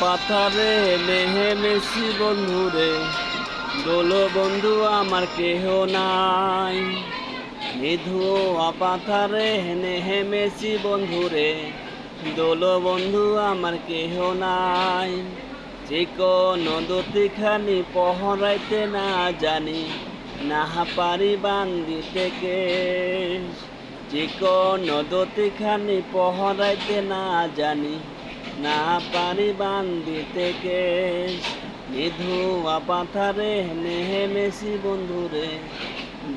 পাথারে নেহে Messi বন্ধুরে। দোলো বন্ধু আমার কেহ নাই। নিধুয়া পাথারে নেহে মেসি বন্ধুরে। দোলো বন্ধু আমার কেহ নাই। যে কোনো দতিখানি পহরাইতে না জানি না পারি বান্দিতে কেশ। যে কোনো দতিখানি পহরাইতে না জানি না পারি বান্দিতে কেশ নিধুয়া পাথারে নেহে মেসি বন্ধুরে।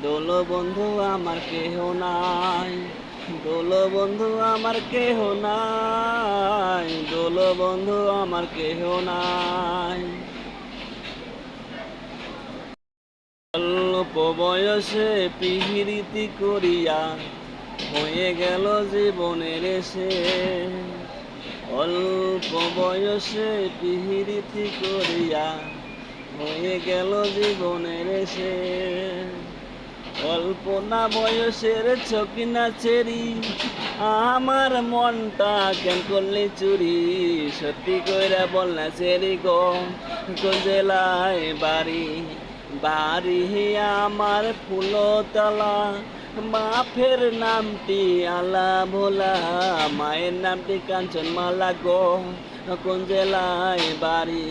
দোল বন্ধু আমার কেহ নাই, দোল বন্ধু আমার কেহ নাই, দোল বন্ধু আমার কেহ নাই। অল্প বয়সে পিহিরিতি করিয়া হয়ে গেল জীবনের সে অল্প বয়সে পিহিরিতি করিয়া হয়ে গেল জীবনের সে। অল্প না বয়সের ছকিনা চেরি, আমার মনটা কেন করলে চুরি? সত্যি কইরা বল না চেরি গো, কোন জেলায় বাড়ি? বাড়ি আমার ফুলতলা বাপের নামটি আলা ভোলা। মায়ের নামটি কাঞ্চন মালা গো কোন জেলায় বাড়ি?